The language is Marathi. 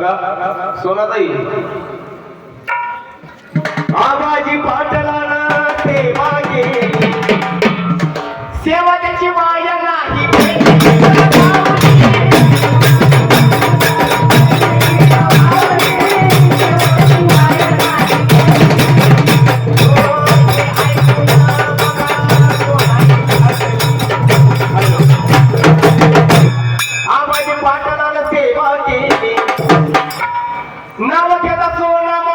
बघा. सोनाताई. आबाजी पाटलाला ते मागे. सेवा त्याची माया आबाजी पाटलाला Calma que é